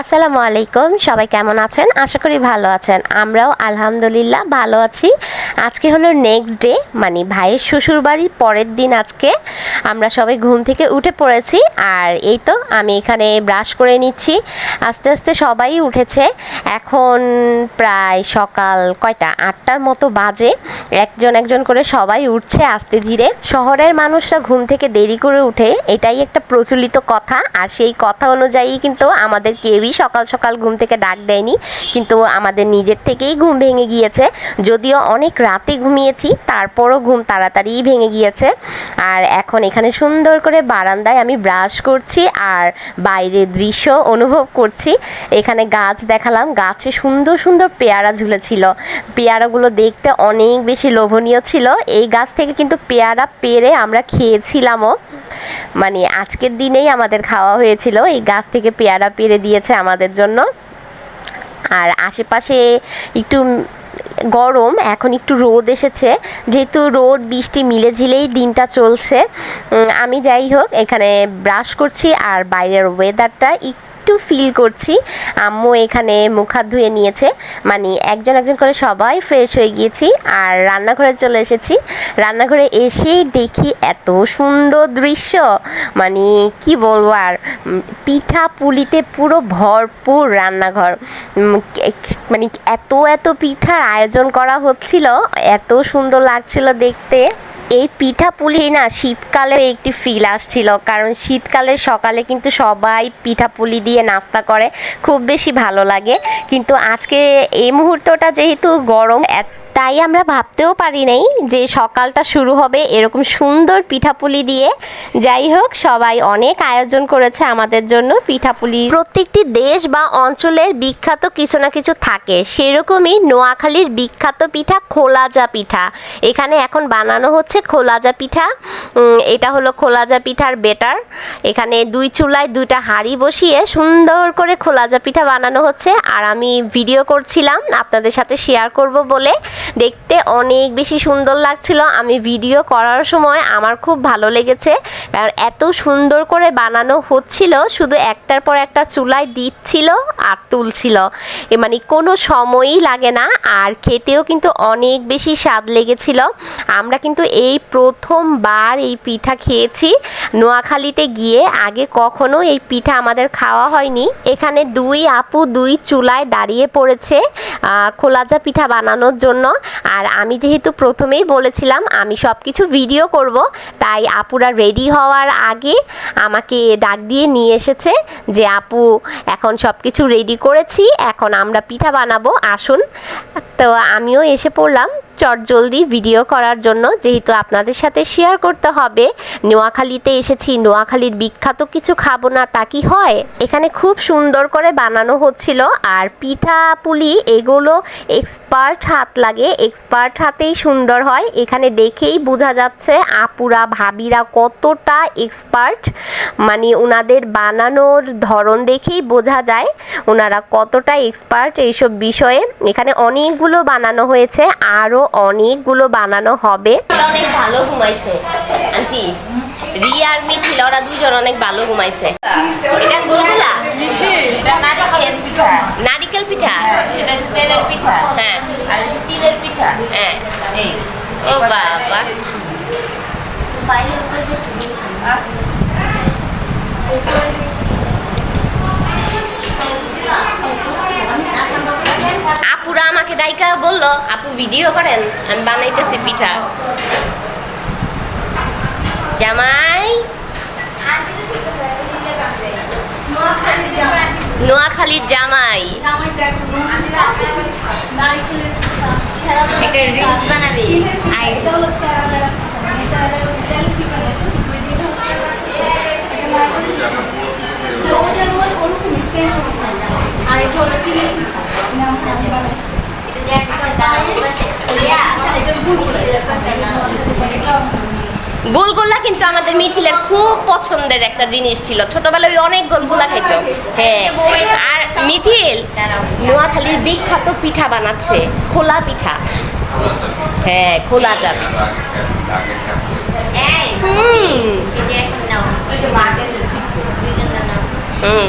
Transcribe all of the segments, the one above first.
আসসালামু আলাইকুম, সবাই কেমন আছেন? আশা করি ভালো আছেন। আমরাও আলহামদুলিল্লাহ ভালো আছি। আজকে হলো নেক্সট ডে মানে ভাইয়ের শ্বশুর বাড়ির পরের দিন আজকে। আমরা সবাই ঘুম থেকে উঠে পড়েছি, আর এই তো আমি এখানে ব্রাশ করে নিচ্ছি। আস্তে আস্তে সবাই উঠেছে। এখন প্রায় সকাল কয়টা? আটটার মতো বাজে। একজন একজন করে সবাই উঠছে আস্তে ধীরে। শহরের মানুষরা ঘুম থেকে দেরি করে উঠে, এটাই একটা প্রচলিত কথা। আর সেই কথা অনুযায়ী কিন্তু আমাদের কেউই সকাল সকাল ঘুম থেকে ডাক দেয়নি, কিন্তু আমাদের নিজের থেকেই ঘুম ভেঙে গিয়েছে। যদিও অনেক রাতে ঘুমিয়েছি, তারপরও ঘুম তাড়াতাড়িই ভেঙে গিয়েছে। আর এখন এখানে সুন্দর করে বারান্দায় আমি ব্রাশ করছি আর বাইরের দৃশ্য অনুভব করছি। এখানে গাছ দেখালাম, গাছে সুন্দর সুন্দর পেয়ারা ঝুলেছিল। পেয়ারাগুলো দেখতে অনেক বেশি লোভনীয় ছিল। এই গাছ থেকে কিন্তু পেয়ারা পেরে আমরা খেয়েছিলামও। মানে আজকের দিনেই আমাদের খাওয়া হয়েছিল। এই গাছ থেকে পেয়ারা পেরে দিয়েছে আমাদের জন্য। আর আশেপাশে একটু গরম, এখন একটু রোদ এসেছে। যেহেতু রোদ, বৃষ্টি মিলে ঝিলেই দিনটা চলছে। আমি যাই হোক, এখানে ব্রাশ করছি আর বাইরের ওয়েদারটা একটু ফিল করছি। আম্মু এখানে মুখ হাত ধুয়ে নিয়েছে। মানে একজন একজন করে সবাই ফ্রেশ হয়ে গিয়েছি আর রান্নাঘরে চলে এসেছি। রান্নাঘরে এসেই দেখি এত সুন্দর দৃশ্য। মানে কি বলব আর পিঠা পুলিতে পুরো ভরপুর রান্নাঘর। মানে এত এত পিঠার আয়োজন করা হচ্ছিল। এত সুন্দর লাগছিল দেখতে। এই পিঠা পুলি না শীতকালে একটি ফিল আসছিল, কারণ শীতকালে সকালে কিন্তু সবাই পিঠা পুলি দিয়ে নাস্তা করে, খুব বেশি ভালো লাগে। কিন্তু আজকে এই মুহূর্তটা যেহেতু গরম, এত- তাই আমরা ভাবতেও পারি নাই যে সকালটা শুরু হবে এরকম সুন্দর পিঠাপুলি দিয়ে। যাই হোক, সবাই অনেক আয়োজন করেছে আমাদের জন্য পিঠাপুলি। প্রত্যেকটি দেশ বা অঞ্চলের বিখ্যাত কিছু না কিছু থাকে। সেরকমই নোয়াখালীর বিখ্যাত পিঠা খোলাজা পিঠা। এখানে এখন বানানো হচ্ছে খোলাজা পিঠা। এটা হলো খোলাজা পিঠার বেটার। এখানে দুই চুলায় দুইটা হাঁড়ি বসিয়ে সুন্দর করে খোলাজা পিঠা বানানো হচ্ছে। আর আমি ভিডিও করছিলাম, আপনাদের সাথে শেয়ার করব বলে। দেখতে অনেক বেশি সুন্দর লাগছিল। আমি ভিডিও করার সময় আমার খুব ভালো লেগেছে। কারণ এত সুন্দর করে বানানো হচ্ছিল, শুধু একটার পর একটা চুলায় দিচ্ছিল আর তুলছিল। এ মানে কোনো সময়ই লাগে না, আর খেতেও কিন্তু অনেক বেশি স্বাদ লেগেছিল। আমরা কিন্তু এই প্রথমবার এই পিঠা খেয়েছি। নোয়াখালীতে গিয়ে আগে কখনো এই পিঠা আমাদের খাওয়া হয়নি। এখানে দুই আপু দুই চুলায় দাঁড়িয়ে পড়েছে খোলাজা পিঠা বানানোর জন্য। আর আমি যেহেতু প্রথমেই বলেছিলাম, আমি সব কিছু ভিডিও করব, তাই আপুরা রেডি হওয়ার আগে আমাকে ডাক দিয়ে নিয়ে এসেছে যে, আপু, এখন সব কিছু রেডি করেছি, এখন আমরা পিঠা বানাবো, আসুন। তো আমিও এসে পড়লাম। চট জলদি ভিডিও করার জন্য যেহেতু আপনাদের সাথে শেয়ার করতে হবে। নোয়াখালীতে এসেছি, নোয়াখালীর বিখ্যাত কিছু খাব না তা কি হয়? এখানে খুব সুন্দর করে বানানো হচ্ছিল আর পিঠা পুলি এগুলো এক্সপার্ট হাত লাগে এক্সপার্ট হাতেই সুন্দর হয়। এখানে দেখেই বোঝা যাচ্ছে আপুরা, ভাবিরা কতটা এক্সপার্ট মানে ওনাদের বানানোর ধরন দেখেই বোঝা যায় ওনারা কতটা এক্সপার্ট এইসব বিষয়ে। এখানে অনেকগুলো বানানো হয়েছে, আরও অনেকগুলো বানানো হবে। অনেক ভালো ঘুমাইছে। আন্টি রিয়া আর ওরা দুজন অনেক ভালো ঘুমাইছে। এটা গোলগুলা নারিকেল পিঠা নারিকেল পিঠা এটা হচ্ছে তেলের পিঠা হ্যাঁ আর হচ্ছে তিলের পিঠা হ্যাঁ এই ও বাবা আচ্ছা আপুরা আমাকে ডাইকা বলল আপু ভিডিও করেন? আমি বানাইতেছি পিঠা। জামাই? নোয়াখালীর জামাই। একটা রিলস বানাবি। আই এটা দাঁড়াবো ইয়া গোলগোলা কিন্তু আমাদের মিথিলের খুব পছন্দের একটা জিনিস ছিল। ছোটবেলায় অনেক গোলগোলা খাইতো হ্যাঁ আর মিথিল নোয়াখালীর বিখ্যাত পিঠা বানাচ্ছে, খোলা পিঠা। হ্যাঁ খোলা যাবে হুম।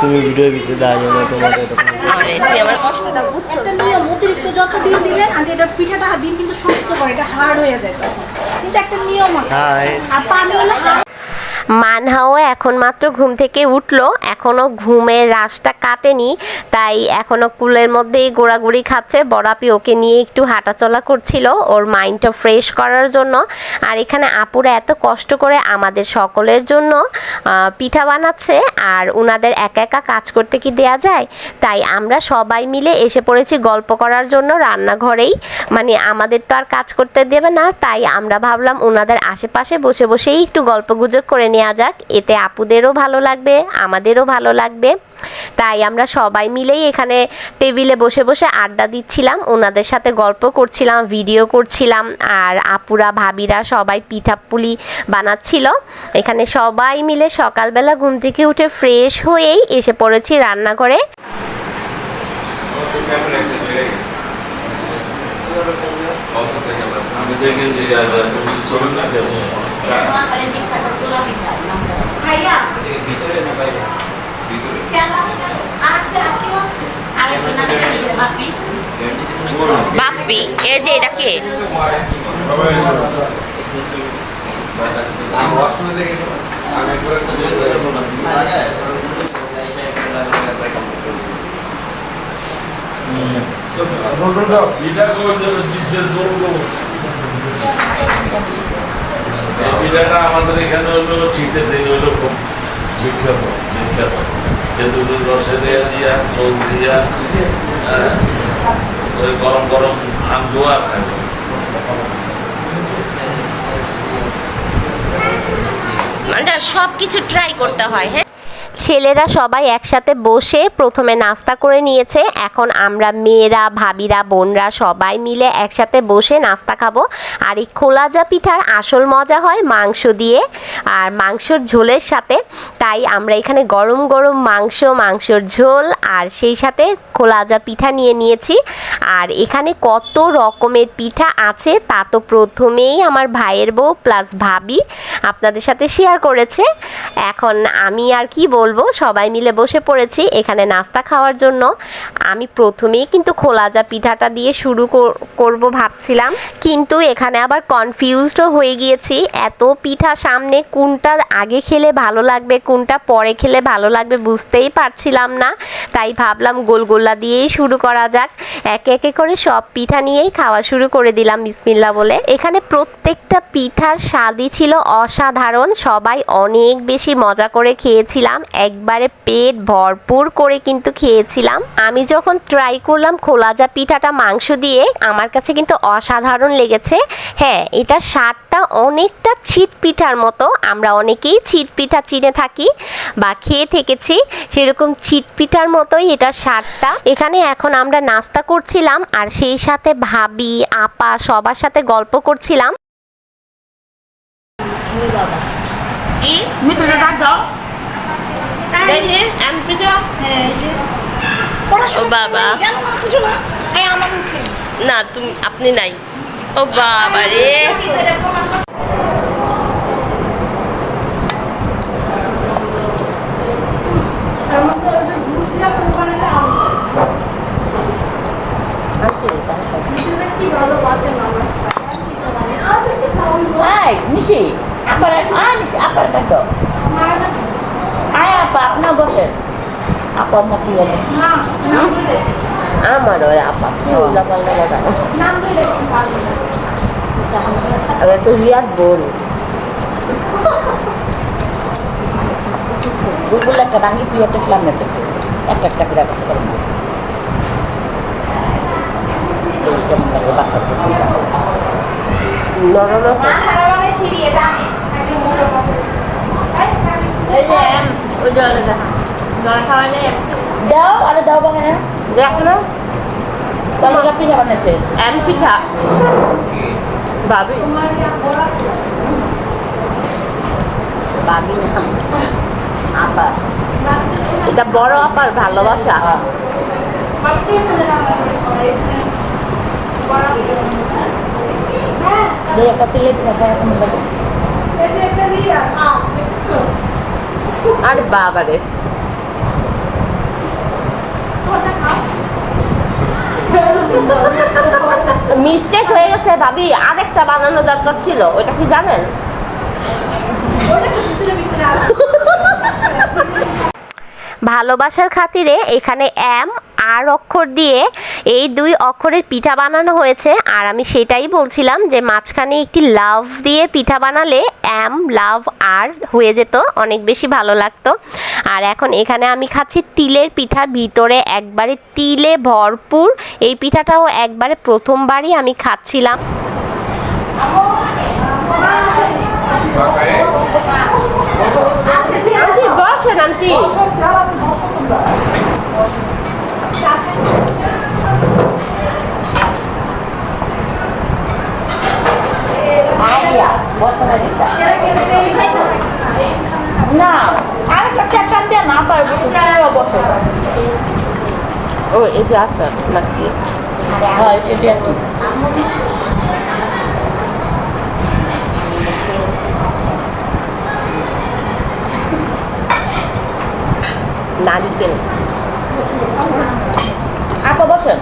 তুমি ভিডিওর ভিতরে দাঁড়িয়ে না তোমার এরকম আরে তুই আমার কষ্টটা বুঝছ? একটা নিয়ম অতিরিক্ত যত দিন দিলে আন্টি এটা পিঠাটা ডিম কিন্তু শক্ত করে এটা হার্ড হয়ে যায় তখন। কিন্তু একটা নিয়ম আছে। হ্যাঁ আর পানি হলে মানহাও এখন মাত্র ঘুম থেকে উঠল। এখনও ঘুমের রাশটা কাটেনি, তাই এখনও কুলের মধ্যেই গোড়াগুড়ি খাচ্ছে। বড়াপি ওকে নিয়ে একটু হাঁটাচলা করছিল, ওর মাইন্ডটা ফ্রেশ করার জন্য। আর এখানে আপুরা এত কষ্ট করে আমাদের সকলের জন্য পিঠা বানাচ্ছে, আর উনাদের একা একা কাজ করতে কি দেয়া যায়? তাই আমরা সবাই মিলে এসে পড়েছি গল্প করার জন্য রান্নাঘরেই। মানে আমাদের তো আর কাজ করতে দেবে না, তাই আমরা ভাবলাম ওনাদের আশেপাশে বসে বসেই একটু গল্প গুজব করে নেওয়া যাক এতে আপুদেরও ভালো লাগবে আমাদেরও ভালো লাগবে। তাই আমরা সবাই মিলেই এখানে টেবিলে বসে বসে আড্ডা দিচ্ছিলাম ওনাদের সাথে গল্প করছিলাম ভিডিও করছিলাম আর আপুরা ভাবিরা সবাই পিঠাপুলি বানাচ্ছিল। এখানে সবাই মিলে সকালবেলা ঘুম থেকে উঠে ফ্রেশ হয়েই এসে পড়েছি রান্নাঘরে। আমি দেখেন যে তুমি ছবি না নোয়াখালীর বিখ্যাত খোলা পিঠা খাইয়া চালা আছে কেউ আছে আরেকজন আছে বাপি বাপ্পি, এই যে এটা কে? পিঠা করছে চিপসের জন্য পিঠাটা আমাদের এখানে হলো শীতের দিন হলো খুব বিখ্যাত বিখ্যাত। তেঁতুলের রসে দিয়া দিয়া হ্যাঁ, ওই গরম গরম আন্দোয়া দোয়া খাইছে সব কিছু ট্রাই করতে হয় হ্যাঁ? ছেলেরা সবাই একসাথে বসে প্রথমে নাস্তা করে নিয়েছে। এখন আমরা মেয়েরা, ভাবিরা, বোনরা সবাই মিলে একসাথে বসে নাস্তা খাব। আর এই খোলাজা পিঠার আসল মজা হয় মাংস দিয়ে। আর মাংসর ঝোলের সাথে, তাই আমরা এখানে গরম গরম মাংস, মাংসর ঝোল আর সেই সাথে খোলাজা পিঠা নিয়ে নিয়েছি। আর এখানে কত রকমের পিঠা আছে তা তো প্রথমেই আমার ভাইয়ের বউ প্লাস ভাবি আপনাদের সাথে শেয়ার করেছে। এখন আমি আর কি বলব, সবাই মিলে বসে পড়েছি এখানে নাস্তা খাওয়ার জন্য। আমি প্রথমেই কিন্তু খোলাজা পিঠাটা দিয়ে শুরু কর- করব ভাবছিলাম। কিন্তু এখানে আবার কনফিউজডও হয়ে গিয়েছি। এত পিঠা সামনে কোনটা আগে খেলে ভালো লাগবে, কোনটা পরে খেলে ভালো লাগবে বুঝতেই পারছিলাম না। তাই ভাবলাম গোলগোল্লা দিয়েই শুরু করা যাক। একে একে করে সব পিঠা নিয়েই খাওয়া শুরু করে দিলাম বিসমিল্লা বলে। এখানে প্রত্যেকটা পিঠার স্বাদই ছিল অসাধারণ। সবাই অনেক বেশি মজা করে খেয়েছিলাম। একবারে পেট ভরপুর করে কিন্তু খেয়েছিলাম। আমি যখন ট্রাই করলাম খোলাজা পিঠাটা মাংস দিয়ে, আমার কাছে কিন্তু অসাধারণ লেগেছে। হ্যাঁ এটার স্বাদটা অনেকটা ছিট পিঠার মতো। আমরা অনেকেই ছিট পিঠা চিনে থাকি বা খেয়ে থেকেছি। সেরকম ছিট পিঠার মতোই এটার স্বাদটা। এখানে এখন আমরা নাস্তা করছিলাম আর সেই সাথে ভাবি আপা সবার সাথে গল্প করছিলাম। হ্যাঁ বাবা। না তুমি আপনি নাই। ও বাবা রে কি আপনারা নিশি আপনারা ডাক দাও। আমার ওই উল্লা পাল্লা কথা নাম দিলে পারব না এবার তো রিয়াদ বোন গুগল একটা ডাঙ্গি তুই একটা খেলাম না একটা একটা করে একটা করে কেমন লাগে বাচ্চা নরম যে ওই দাও আরে দাও বাহানে দেখো না? তাহলে যা পিঠা বানাচ্ছে এম পিঠা। ভাবি। ভাবি না। আপা। এটা বড় আপার ভালোবাসা। দুই একটা তিলে দেখা এখন লাগে আরে বাবা রে মিস্টেক হয়ে গেছে ভাবি, আরেকটা বানানো দরকার ছিল ওটা কি জানেন? ভালোবাসার খাতিরে এখানে এম আর অক্ষর দিয়ে এই দুই অক্ষরের পিঠা বানানো হয়েছে। আর আমি সেটাই বলছিলাম যে মাঝখানে একটি লাভ দিয়ে পিঠা বানালে এম, লাভ, আর হয়ে যেত, অনেক বেশি ভালো লাগতো। আর এখন এখানে আমি খাচ্ছি তিলের পিঠা, ভিতরে একবারে তিলে ভরপুর। এই পিঠাটাও একবারে প্রথমবারই আমি খাচ্ছিলাম। আন্টি। না আরেকটা চারটা দিয়ে না পারে বসে ও এই যে আছে নাকি? হয় এটি নারিকেল আপা বসেন।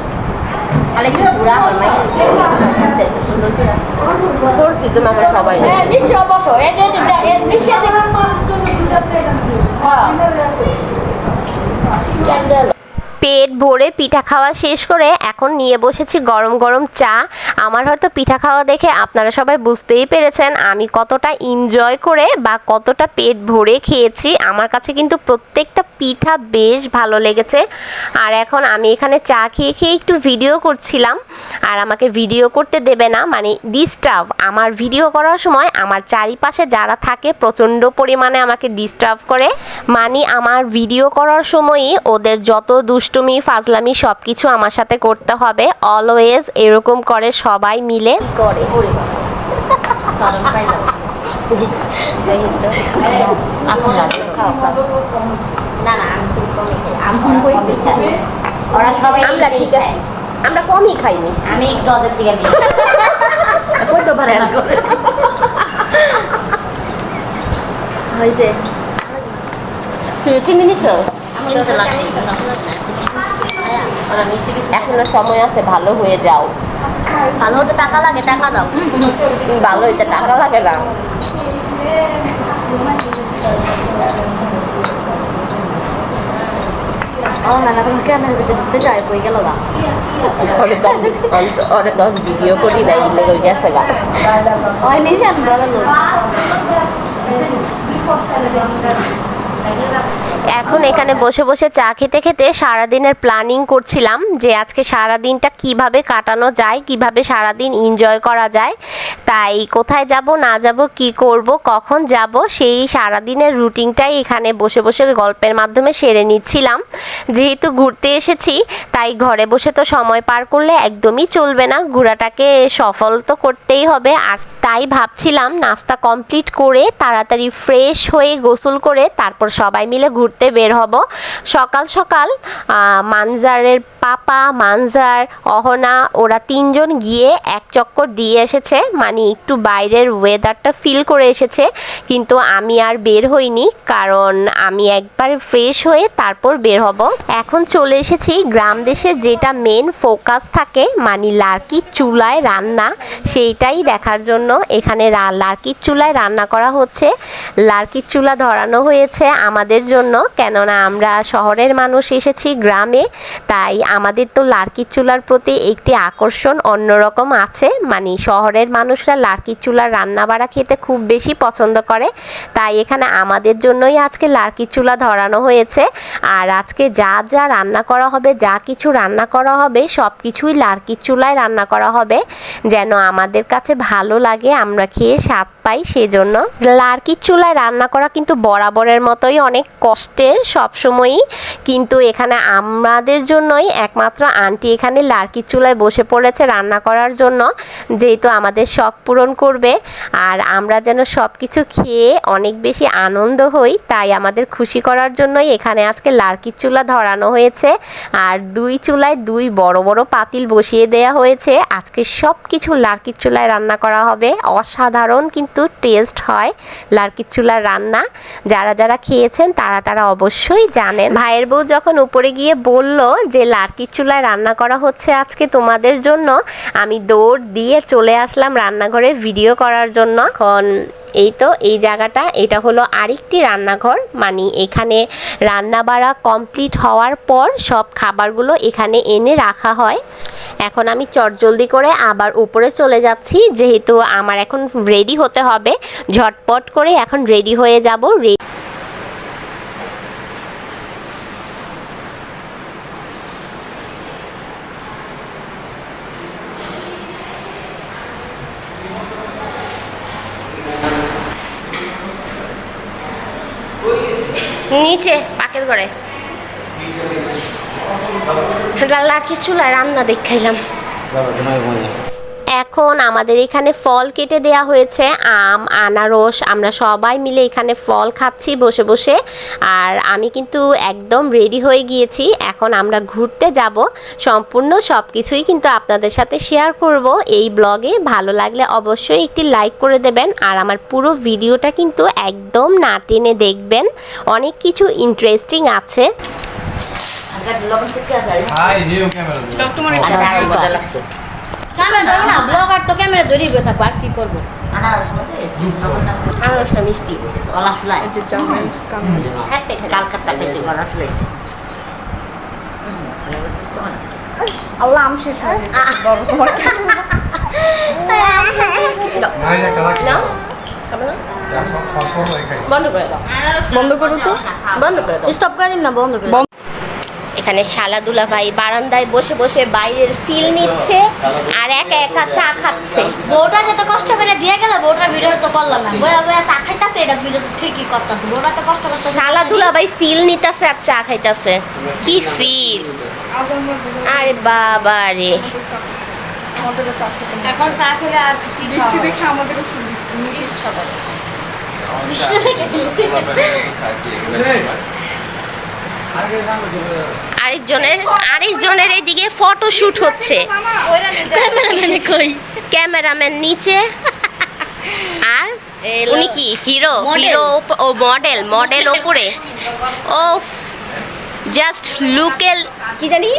করছি তোমাকে সবাই। হ্যাঁ নিশ্চয় বসো। এই যে এটা নিশ্চয় হ্যাঁ। ক্যান্ডেল পেট ভরে পিঠা খাওয়া শেষ করে এখন নিয়ে বসেছি গরম গরম চা। আমার হয়তো পিঠা খাওয়া দেখে আপনারা সবাই বুঝতেই পেরেছেন আমি কতটা এনজয় করে বা কতটা পেট ভরে খেয়েছি। আমার কাছে কিন্তু প্রত্যেকটা পিঠা বেশ ভালো লেগেছে। আর এখন আমি এখানে চা খেয়ে খেয়ে একটু ভিডিও করছিলাম। আর আমাকে ভিডিও করতে দেবে না মানে ডিস্টার্ব আমার ভিডিও করার সময় আমার চারিপাশে যারা থাকে প্রচণ্ড পরিমাণে আমাকে ডিস্টার্ব করে। মানে আমার ভিডিও করার সময়ই ওদের যত দুষ্টুমি ফাজলামি সব কিছু আমার সাথে করতে হবে। অলওয়েজ এরকম করে সবাই মিলে করে। আমরা ঠিক আছে। আমরা কমই খাই মিষ্টি। আমি হয়েছে। তুই চিনি নিছস? এখনও সময় আছে ভালো হয়ে যাও। ভালো হতে টাকা লাগে টাকা দাও। ভালো এটা টাকা লাগে না। ভিডিও করি না ইলে গেছে গা। নিজে এখন এখানে বসে বসে চা খেতে খেতে সারাদিনের প্ল্যানিং করছিলাম যে আজকে সারা দিনটা কীভাবে কাটানো যায়, কীভাবে সারাদিন এনজয় করা যায়, তাই কোথায় যাব, না যাব, কি করব, কখন যাব, সেই সারাদিনের রুটিনটাই এখানে বসে বসে গল্পের মাধ্যমে সেরে নিচ্ছিলাম। যেহেতু ঘুরতে এসেছি, তাই ঘরে বসে তো সময় পার করলে একদমই চলবে না, ঘোরাটাকে সফল তো করতেই হবে। আর তাই ভাবছিলাম নাস্তা কমপ্লিট করে, তাড়াতাড়ি ফ্রেশ হয়ে গোসল করে, তারপর সবাই মিলে ঘুরতে বের হব। সকাল সকাল মানজারের পাপা, মানজার অহনা, ওরা তিনজন গিয়ে এক চক্কর দিয়ে এসেছে। মানে একটু বাইরের ওয়েদারটা ফিল করে এসেছে। কিন্তু আমি আর বের হইনি, কারণ আমি একবার ফ্রেশ হয়ে তারপর বের হব। এখন চলে এসেছি গ্রাম দেশে যেটা মেন ফোকাস থাকে মানে লার্কির চুলায় রান্না। সেইটাই দেখার জন্য এখানে লার্কির চুলায় রান্না করা হচ্ছে। লার্কির চুলা ধরানো হয়েছে আমাদের জন্য। কেননা আমরা শহরের মানুষ এসেছি গ্রামে, তাই আমাদের তো লার্কির চুলার প্রতি একটি আকর্ষণ অন্যরকম আছে। মানে শহরের মানুষরা লার্কির চুলার রান্না বাড়া খেতে খুব বেশি পছন্দ করে, তাই এখানে আমাদের জন্যই আজকে লার্কির চুলা ধরানো হয়েছে। আর আজকে যা যা রান্না করা হবে, যা কিছু রান্না করা হবে সব কিছুই লার্কির চুলায় রান্না করা হবে। যেন আমাদের কাছে ভালো লাগে, আমরা খেয়ে স্বাদ পাই, সেজন্য লার্কির চুলায় রান্না করা কিন্তু বরাবরের মতোই অনেক অনেক কষ্টের সবসময়ই কিন্তু এখানে আমাদের জন্যই একমাত্র আন্টি এখানে লার্কির চুলায় বসে পড়েছে রান্না করার জন্য, যেহেতু আমাদের শখ পূরণ করবে। আর আমরা যেন সব কিছু খেয়ে অনেক বেশি আনন্দ হই, তাই আমাদের খুশি করার জন্যই এখানে আজকে লার্কির চুলা ধরানো হয়েছে। আর দুই চুলায় দুই বড় বড় পাতিল বসিয়ে দেয়া হয়েছে। আজকে সব কিছু লার্কির চুলায় রান্না করা হবে। অসাধারণ কিন্তু টেস্ট হয় লার্কির চুলার রান্না। যারা যারা খেয়েছেন তারা তারা অবশ্যই জানেন। ভাইয়ের বউ যখন উপরে গিয়ে বলল যে, লার্কির চুলায় রান্না করা হচ্ছে আজকে তোমাদের জন্য, আমি দৌড় দিয়ে চলে আসলাম রান্নাঘরে ভিডিও করার জন্য। এখন এই তো, এই জায়গাটা, এটা হলো আরেকটি রান্নাঘর। মানে এখানে রান্না বাড়া কমপ্লিট হওয়ার পর সব খাবারগুলো এখানে এনে রাখা হয়। এখন আমি চটজলদি করে আবার উপরে চলে যাচ্ছি। যেহেতু আমার এখন রেডি হতে হবে, ঝটপট করে এখন রেডি হয়ে যাব। রে নিচে পাকের ঘরে। লার্কি চুলায় রান্না দেখাইলাম। এখন আমাদের এখানে ফল কেটে দেয়া হয়েছে আম আনারস আমরা সবাই মিলে এখানে ফল খাচ্ছি বসে বসে। আর আমি কিন্তু একদম রেডি হয়ে গিয়েছি এখন আমরা ঘুরতে যাব। সম্পূর্ণ সব কিছুই কিন্তু আপনাদের সাথে শেয়ার করব। এই ব্লগে ভালো লাগলে অবশ্যই একটি লাইক করে দেবেন আর আমার পুরো ভিডিওটা কিন্তু একদম না টেনে দেখবেন। অনেক কিছু ইন্টারেস্টিং আছে। লবণ ক্যামেরা ধরো না ব্লগার তো ক্যামেরা ধরেই থাকব আর কি করব? আনারসটা মিষ্টি। গলা কালকাটা খাইছি গলা ফুলাইছে আল্লাহ আমি শেষ হয়ে। বন্ধ করে দাও। বন্ধ করো তো। বন্ধ করে দাও। স্টপ করে দিন না বন্ধ করে। এখানে শালাদুলা ভাই বারান্দায় বসে বসে বাইরের ফিল নিচ্ছে আর একা একা চা খাচ্ছে। বউটা যত কষ্ট করে দিয়ে গেলে বউটার ভিডিও তো করলাম না। বয়া বয়া চা খাইতাছে এটা ভিডিও ঠিকই করতেছে বউটা তো কষ্ট করতেছে। শালাদুলা ভাই ফিল নিতেছে আর চা খাইতেছে। কি ফিল আরে বাবা রে। এখন চা খেলে আর বৃষ্টি দেখে আমাদেরও শুনি ইচ্ছা করে আরেকজনের আরেকজনের এইদিকে ফটো শুট হচ্ছে। ক্যামেরাম্যানে কই? ক্যামেরাম্যান নিচে। আর। উনি কি? হিরো হিরো ও মডেল মডেল ওপরে। ও জাস্ট লুকেল কি জানি?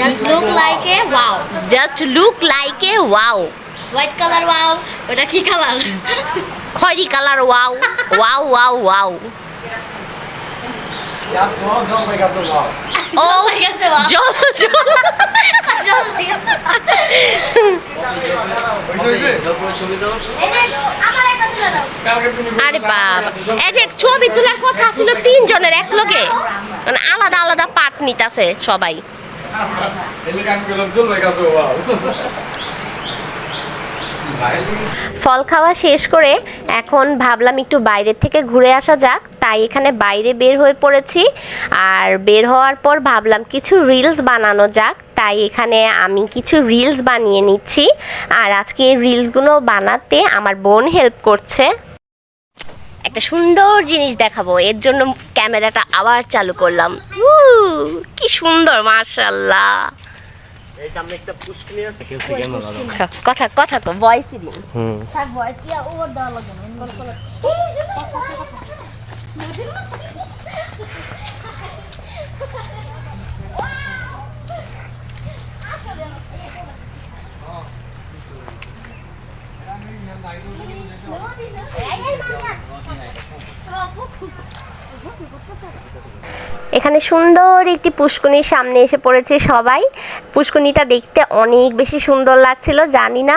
Just look like a wow just look like a wow white colour wow ওটা কি colour খয়রি colour wow wow wow wow Just one, জল হয়ে গেছে, wow. ও হয়ে গেছে, wow. জল জল আরে বাবা এই যে ছবি তোলার কথা ছিল তিনজনের এক লোকে মানে আলাদা আলাদা পার্ট নিতেছে সবাই ফল খাওয়া শেষ করে এখন ভাবলাম একটু বাইরের থেকে ঘুরে আসা যাক, তাই এখানে বাইরে বের হয়ে পড়েছি। আর বের হওয়ার পর ভাবলাম কিছু রিলস বানানো যাক, তাই এখানে আমি কিছু রিলস বানিয়ে নিচ্ছি। আর আজকে এই রিলসগুলো বানাতে আমার বোন হেল্প করছে। একটা সুন্দর জিনিস দেখাবো, এর জন্য ক্যামেরাটা আবার চালু করলাম। কি সুন্দর, মাশাল্লাহ। এই সামনে একটা পুষ্কিনি আছে কেসে কেন লাগাবো কথা কথা তো ভয়েসই দিন হুম থাক ভয়েস দিয়া ওভার দেওয়া লাগবে না কল কল এখানে সুন্দর একটি পুষ্কনির সামনে এসে পড়েছে সবাই। পুষ্কনিটা দেখতে অনেক বেশি সুন্দর লাগছিল। জানি না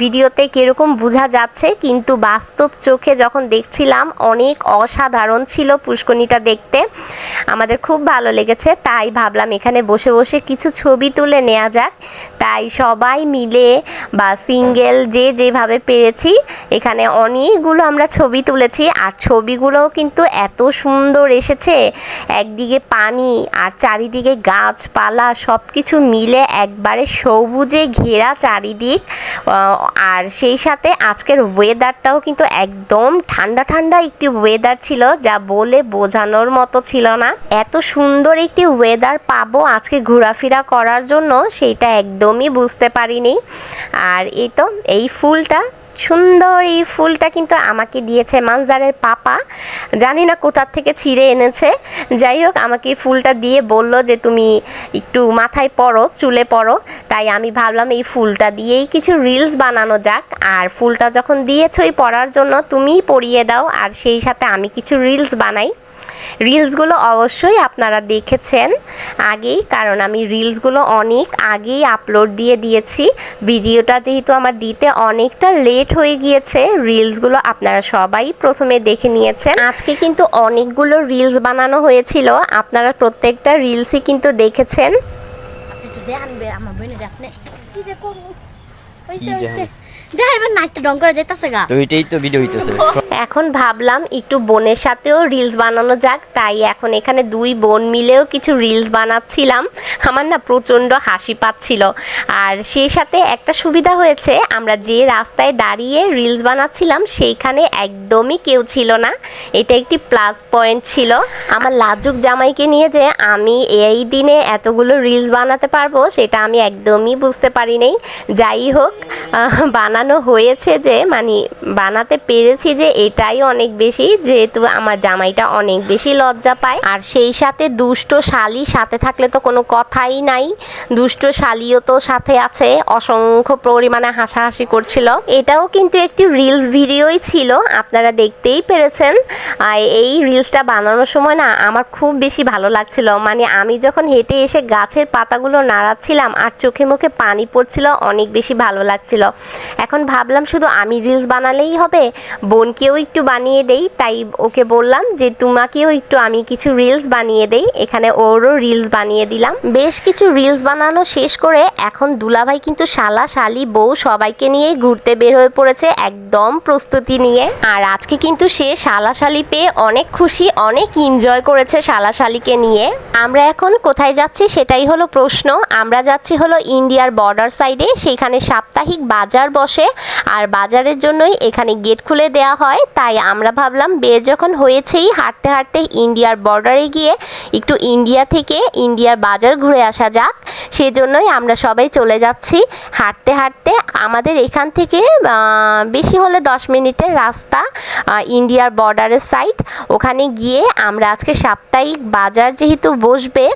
ভিডিওতে কীরকম বোঝা যাচ্ছে, কিন্তু বাস্তব চোখে যখন দেখছিলাম, অনেক অসাধারণ ছিল পুষ্কনিটা দেখতে। আমাদের খুব ভালো লেগেছে, তাই ভাবলাম এখানে বসে বসে কিছু ছবি তুলে নেওয়া যাক। তাই সবাই মিলে, বা সিঙ্গেল যে যেভাবে পেরেছি, এখানে অনেকগুলো আমরা ছবি তুলেছি। আর ছবিগুলোও কিন্তু এত সুন্দর সুন্দর এসেছে। একদিকে পানি আর চারিদিকে গাছপালা সব কিছু মিলে একবারে সবুজে ঘেরা চারিদিক। আর সেই সাথে আজকের ওয়েদারটাও কিন্তু একদম ঠান্ডা ঠান্ডা একটি ওয়েদার ছিল, যা বলে বোঝানোর মতো ছিল না। এত সুন্দর একটি ওয়েদার পাবো আজকে ঘোরাফেরা করার জন্য, সেটা একদমই বুঝতে পারিনি। আর এই তো, এই ফুলটা সুন্দর এই ফুলটা কিন্তু আমাকে দিয়েছে মানজারের পাপা। জানি না কোথার থেকে ছিঁড়ে এনেছে। যাই হোক, আমাকে ফুলটা দিয়ে বলল যে, তুমি একটু মাথায় পরো চুলে পরো তাই আমি ভাবলাম এই ফুলটা দিয়েই কিছু রিলস বানানো যাক। আর ফুলটা যখন দিয়েছই পরার জন্য তুমিই পরিয়ে দাও। আর সেই সাথে আমি কিছু রিলস বানাই। রিলসগুলো অবশ্যই আপনারা দেখেছেন আগেই কারণ আমি রিলসগুলো অনেক আগেই আপলোড দিয়ে দিয়েছি। ভিডিওটা যেহেতু আমার দিতে অনেকটা লেট হয়ে গিয়েছে রিলসগুলো আপনারা সবাই প্রথমে দেখে নিয়েছেন। আজকে কিন্তু অনেকগুলো রিলস বানানো হয়েছিল আপনারা প্রত্যেকটা রিলসই কিন্তু দেখেছেন। আপনি আমার কি যে ডং করে গা। তো এটাই তো ভিডিও হইতেছে। এখন ভাবলাম একটু বোনের সাথেও রিলস বানানো যাক তাই এখন এখানে দুই বোন মিলেও কিছু রিলস বানাচ্ছিলাম। আমার না প্রচণ্ড হাসি পাচ্ছিল। আর সেই সাথে একটা সুবিধা হয়েছে আমরা যে রাস্তায় দাঁড়িয়ে রিলস বানাচ্ছিলাম সেইখানে একদমই কেউ ছিল না। এটা একটি প্লাস পয়েন্ট ছিল। আমার লাজুক জামাইকে নিয়ে যে আমি এই দিনে এতগুলো রিলস বানাতে পারব সেটা আমি একদমই বুঝতে পারি পারিনি যাই হোক আহ, বানানো হয়েছে যে মানে বানাতে পেরেছি যে এটাই অনেক বেশি, যেহেতু আমার জামাইটা অনেক বেশি লজ্জা পায়। আর সেই সাথে দুষ্ট শালি সাথে থাকলে তো কোনো কথাই নাই। দুষ্ট শালিও তো সাথে আছে, অসংখ্য পরিমাণে হাসাহাসি করছিল। এটাও কিন্তু একটি রিলস ভিডিওই ছিল, আপনারা দেখতেই পেরেছেন। আর এই রিলসটা বানানোর সময় না আমার খুব বেশি ভালো লাগছিল। মানে আমি যখন হেঁটে এসে গাছের পাতাগুলো নাড়াচ্ছিলাম, আর চোখে মুখে পানি পড়ছিল, অনেক বেশি ভালো লাগছিল। এখন ভাবলাম শুধু আমি রিলস বানালেই হবে, বোনকেও একটু বানিয়ে দেই, তাই ওকে বললাম যে তোমাকেও একটু আমি কিছু রিলস বানিয়ে দেই, এখানে ওরও রিলস বানিয়ে দিলাম। বেশ কিছু রিলস বানানো শেষ করে এখন দুলাভাই কিন্তু শালা, শালি বউ সবাইকে নিয়েই ঘুরতে বের হয়ে পড়েছে একদম প্রস্তুতি নিয়ে। আর আজকে কিন্তু সে শালা, শালি পেয়ে অনেক খুশি, অনেক এনজয় করেছে শালা, শালিকে নিয়ে। আমরা এখন কোথায় যাচ্ছি সেটাই হলো প্রশ্ন। আমরা যাচ্ছি হলো ইন্ডিয়ার বর্ডার সাইডে সেখানে সাপ্তাহিক বাজার বসে। আর বাজারের জন্যই এখানে গেট খুলে দেওয়া হয়। তাই আমরা ভাবলাম বের যখন হয়েছেই, হাঁটতে হাঁটতে ইন্ডিয়ার বর্ডারে গিয়ে একটু ইন্ডিয়া থেকে ইন্ডিয়ার বাজার ঘুরে আসা যাক। সেজন্যই আমরা সবাই চলে যাচ্ছি। হাঁটতে হাঁটতে আমাদের এখান থেকে বেশি হলে দশ মিনিটের রাস্তা ইন্ডিয়ার বর্ডারের সাইড। ওখানে গিয়ে আমরা আজকে সাপ্তাহিক বাজার যেহেতু বসবে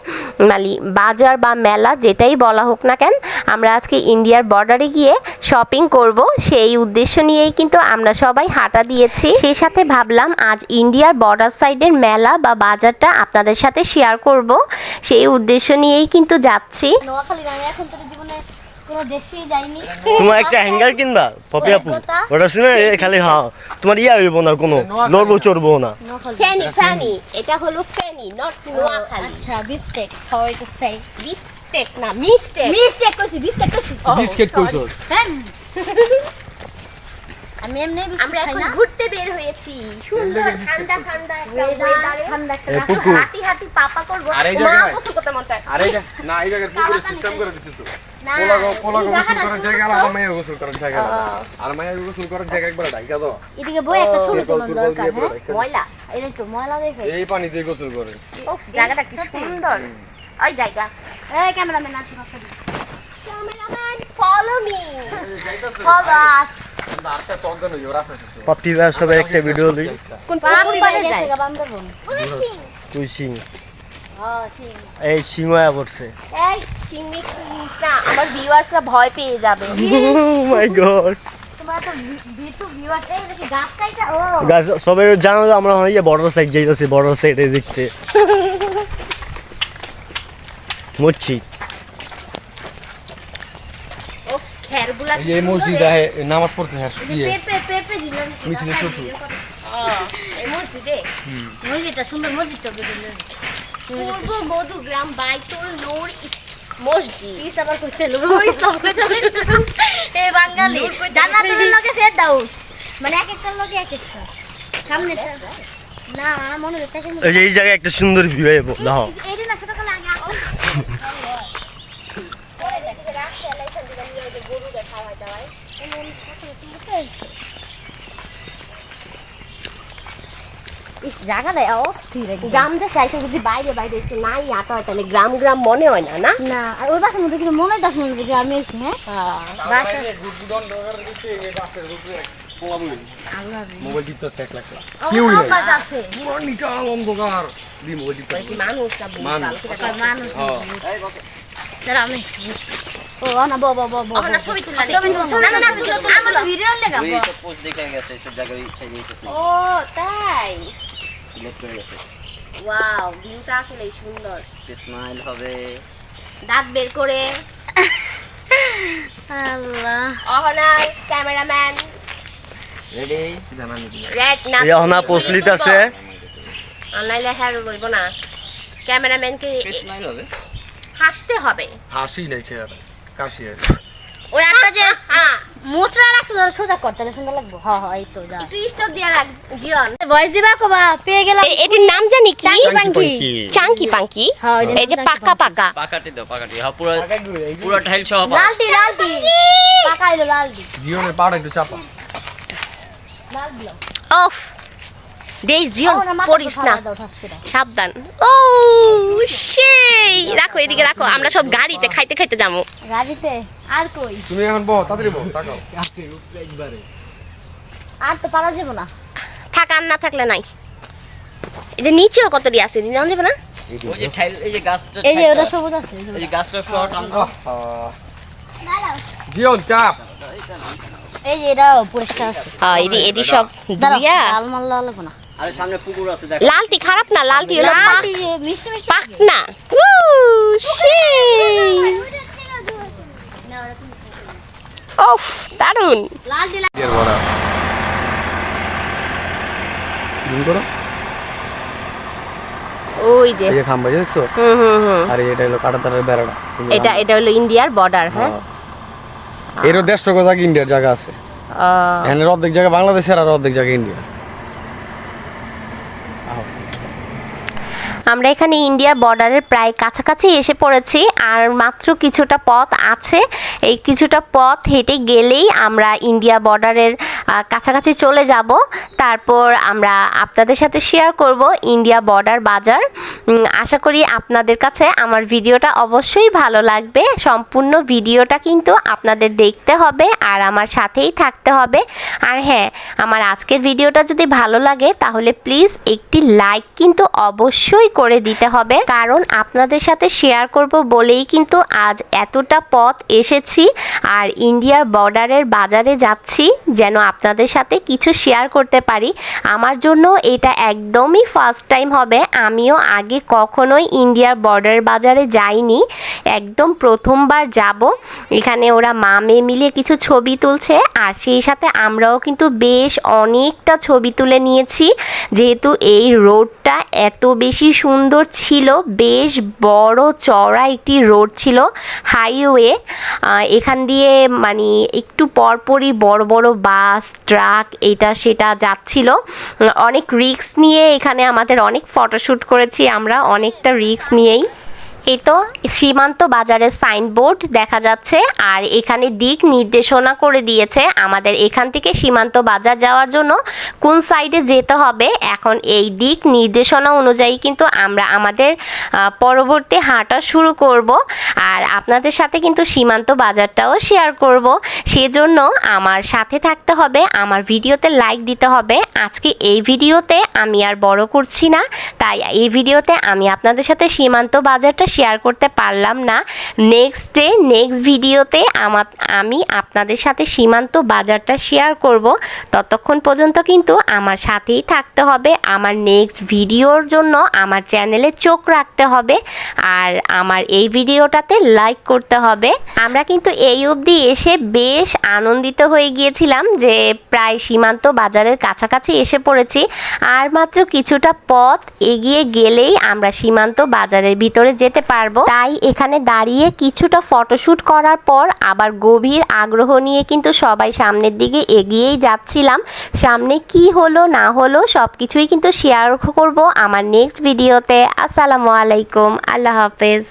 মানে বাজার বা মেলা যেটাই বলা হোক না কেন, আমরা আজকে ইন্ডিয়ার বর্ডারে গিয়ে শপিং করব। সেই উদ্দেশ্য নিয়েই কিন্তু আমরা সবাই হাঁটা দিয়েছি। সেই সাথে ভাবলাম আজ ইন্ডিয়ার বর্ডার সাইডের মেলা বা বাজারটা আপনাদের সাথে শেয়ার করব। সেই উদ্দেশ্য নিয়েই কিন্তু যাচ্ছি। নোয়াখালী আমি এখন তোর জীবনে কোনো দেশেই যাইনি। তোমার একটা হ্যাঙ্গার কিনবা পপি আপু। ওটা। শুনে খালি হ্যাঁ তোমার ইয়া হইব না কোনো লড়বো চড়বো না। নোয়াখালী। ফেনি ফেনি। এটা হলো ফেনি নট নোয়াখালী। আচ্ছা বিস্টেক সরি টু সে মিস্টেক না মিস্টেক মিস্টেক কইছি বিস্টেক কইছি। বিস্কিট কইছস? হ্যাঁ। আমি এমনি আমরা এখন ঘুরতে বের হয়েছি। সুন্দর ঠান্ডা ঠান্ডা একটা weather-এ ঠান্ডা একটা হাঁটি হাঁটি পাপা করব। মা করতে মন চায়। আরে না এই জায়গার পুকুরে সিস্টেম করে দিছিস তো। না, পোলা গো পোলা গো গোসল জায়গাটা করার জায়গা আলাদা। গোসল করার জায়গা আলাদা আর গোসল করার জায়গা একবার ঢাকা দাও এদিকে বই একটা ছবি তোলার দরকার হ্যাঁ? ময়লা। এই দেখো ময়লা দেখে। এই পানি দিয়ে গোসল করে। জায়গাটা কি সুন্দর। ওই জায়গা। এই ক্যামেরাম্যান আসুন আসুন cameraman. Follow me follow us Popy ভাই সবাই একটা ভিডিও কোন যায় গা সিং। এই সিংহয়া পড়ছে। এই সিংমিক না আমার ভিউয়ার্সরা ভয় পেয়ে যাবে। মাই গড তো গাছ সবাই জানো যে আমরা ইয়ে বর্ডার সাইড যাইতেছি বর্ডার সাইডে দেখতে। মুচ্ছি ও খেরগুলা এই যে মসজিদ আহে নামাজ পড়তে হ্যাঁ ইয়ে। পেপে পেপে দিলেন মিথিলের শ্বশুর। এই মসজিদে। মসজিদটা সুন্দর মসজিদটা বেরোলেন পূর্ব মধুগ্রাম বাইতুল নূর ইস- মসজিদ। পিস আবার নুর ইসলাম হলো। এ বাঙালি জান্নাতের লগে ফেরদাউস মানে এক একটা লগে এক একটা। সামনে না মনে হচ্ছে এই এই জায়গায় একটা সুন্দর ভিউ এবো দেখো এইটা না ছোট করে ইস জায়গাটা অস্থির। গ্রাম দেশে এসে যদি বাইরে বাইরে একটু নাই আটা হয় তাহলে গ্রাম গ্রাম মনে হয় না না না আর ওই বাসার মধ্যে কিন্তু মনে হয় মিনিট থেকে আমি এসেছি হ্যাঁ মোবাইল এক লাখ নিটাল অন্ধকার মানুষ হ্যাঁ। আমি ও না বো বো বো বো না ছবি তুললা ছবি তুলো, ছবি তুলো, তুলো, তুলো, আমার ভিডিও লেগা ওই সব পোস্ট দেখে গেছে সব জায়গায় সাজিয়েছে ও তাই? সিলেক্ট করে গেছে। ওয়াও ভিউটা আসলে সুন্দর। স্মাইল হবে। দাঁত বের করে। আল্লাহ। ক্যামেরাম্যান। রেডি রেড না। অহনা পসলিত আছে। অনলাইনে হ্যাঁ রইব না। ক্যামেরাম্যানকে স্মাইল হবে। হাসতে হবে। হাসি নাই চেহারা কাশি ওই একটা যে হ্যাঁ মোচরা রাখছো ধরো সোজা করতে তাহলে সুন্দর লাগবে। হ হ এই তো যা। একটু স্টপ দিয়া রাখ জিয়ন। ভয়েস দিবা কবা পেয়ে গেলাম। এটির নাম জানি কি? পাঙ্কি। চাঙ্কি পাঙ্কি? হ্যাঁ, ওই যে এই যে পাকা পাকা। পাকাটি দাও পাকাটি। হ্যাঁ পুরো পুরো টাইল সহ পাকা। লালটি লালটি। পাকাইলো লালটি। জীবনের পাড়া একটু চাপা। লাল অফ দেখ জিয়ন ও, না, মাথা পড়িস না। ফালা দাও, ঠাস করে। সাবধান। ও সেই। রাখো এদিকে রাখো। আমরা সব গাড়িতে খাইতে খাইতে যাব। গাড়িতে আর কই তুমি এখন বহ তাড়াতাড়ি বহ তাকাও আর তো পারা যাব না থাক আর না থাকলে নাই এই যে নিচেও কতটি আছে যাবে না ওই যে টাইল এই যে গাছটা এই যে ওটা সবুজ আছে এই যে। গাছটা চাপ এই যে এটা পরিষ্কার আছে হ্যাঁ এদি এদি সব দুইয়া লাল মাল লাল লাগবো না আরে সামনে পুকুর আছে দেখ লালটি খারাপ না লালটি হলো পাক লালটি মিষ্টি মিষ্টি পাক না উ সেই ওফ দারুণ ওই যে। এই যে খাম্বা দেখছ? হুম হুম হুম। আর এটা হলো কাটাতারের বেড়াটা। এটা এটা হলো ইন্ডিয়ার বর্ডার হ্যাঁ? এরও দেড়শো জায়গা ইন্ডিয়ার জায়গা আছে। এখানে অর্ধেক জায়গা বাংলাদেশের আর অর্ধেক জায়গা ইন্ডিয়া আমরা এখানে ইন্ডিয়ার বর্ডারের প্রায় কাছাকাছি এসে পড়েছি, আর মাত্র কিছুটা পথ আছে। এই কিছুটা পথ হেঁটে গেলেই আমরা ইন্ডিয়া বর্ডারের কাছাকাছি চলে যাব। তারপর আমরা আপনাদের সাথে শেয়ার করব ইন্ডিয়া বর্ডার বাজার আশা করি আপনাদের কাছে আমার ভিডিওটা অবশ্যই ভালো লাগবে। সম্পূর্ণ ভিডিওটা কিন্তু আপনাদের দেখতে হবে আর আমার সাথেই থাকতে হবে। আর হ্যাঁ আমার আজকের ভিডিওটা যদি ভালো লাগে তাহলে প্লিজ একটি লাইক কিন্তু অবশ্যই করে দিতে হবে। কারণ আপনাদের সাথে শেয়ার করব বলেই কিন্তু আজ এতটা পথ এসেছি। আর ইন্ডিয়ার বর্ডারের বাজারে যাচ্ছি যেন আপনাদের সাথে কিছু শেয়ার করতে পারি। আমার জন্য এটা একদমই ফার্স্ট টাইম হবে। আমিও আগে কখনোই ইন্ডিয়ার বর্ডার বাজারে যাইনি। একদম প্রথমবার যাব। এখানে ওরা মা মেয়ে মিলে কিছু ছবি তুলছে। আর সেই সাথে আমরাও কিন্তু বেশ অনেকটা ছবি তুলে নিয়েছি। যেহেতু এই রোডটা এত বেশি সুন্দর ছিল, বেশ বড় চড়া একটি রোড ছিল হাইওয়ে এখান দিয়ে মানে একটু পরপরই বড় বড় বাস ট্রাক এটা সেটা যাচ্ছিল। অনেক রিক্স নিয়ে এখানে আমাদের অনেক ফটোশ্যুট করেছি, আমরা অনেকটা রিক্স নিয়েই। এই তো সীমান্ত বাজারের সাইনবোর্ড দেখা যাচ্ছে আর এখানে দিক নির্দেশনা করে দিয়েছে আমাদের এখান থেকে সীমান্ত বাজার যাওয়ার জন্য কোন সাইডে যেতে হবে। এখন এই দিক নির্দেশনা অনুযায়ী কিন্তু আমরা আমাদের পরবর্তী হাঁটা শুরু করব আর আপনাদের সাথে কিন্তু সীমান্ত বাজারটাও শেয়ার করব। সেজন্য আমার সাথে থাকতে হবে, আমার ভিডিওতে লাইক দিতে হবে। আজকে এই ভিডিওতে আমি আর বড় করছি না, তাই এই ভিডিওতে আমি আপনাদের সাথে সীমান্ত বাজারটা শেয়ার করতে পারলাম না। নেক্সট ডে নেক্সট ভিডিওতে আমার, আমি আপনাদের সাথে সীমান্ত বাজারটা শেয়ার করব। ততক্ষণ পর্যন্ত কিন্তু আমার সাথেই থাকতে হবে। আমার নেক্সট ভিডিওর জন্য আমার চ্যানেলে চোখ রাখতে হবে। আর আমার এই ভিডিওটাতে লাইক করতে হবে। আমরা কিন্তু এই অবধি এসে বেশ আনন্দিত হয়ে গিয়েছিলাম যে প্রায় সীমান্ত বাজারের কাছাকাছি এসে পড়েছি। আর মাত্র কিছুটা পথ এগিয়ে গেলেই আমরা সীমান্ত বাজারের ভিতরে যেতে করতে পারব। তাই এখানে দাঁড়িয়ে কিছুটা ফটোশুট করার পর আবার গভীর আগ্রহ নিয়ে কিন্তু সবাই সামনের দিকে এগিয়েই যাচ্ছিলাম। সামনে কি হলো, না হলো সব কিছুই কিন্তু শেয়ার করব আমার নেক্সট ভিডিওতে আসসালামু আলাইকুম, আল্লাহ হাফেজ।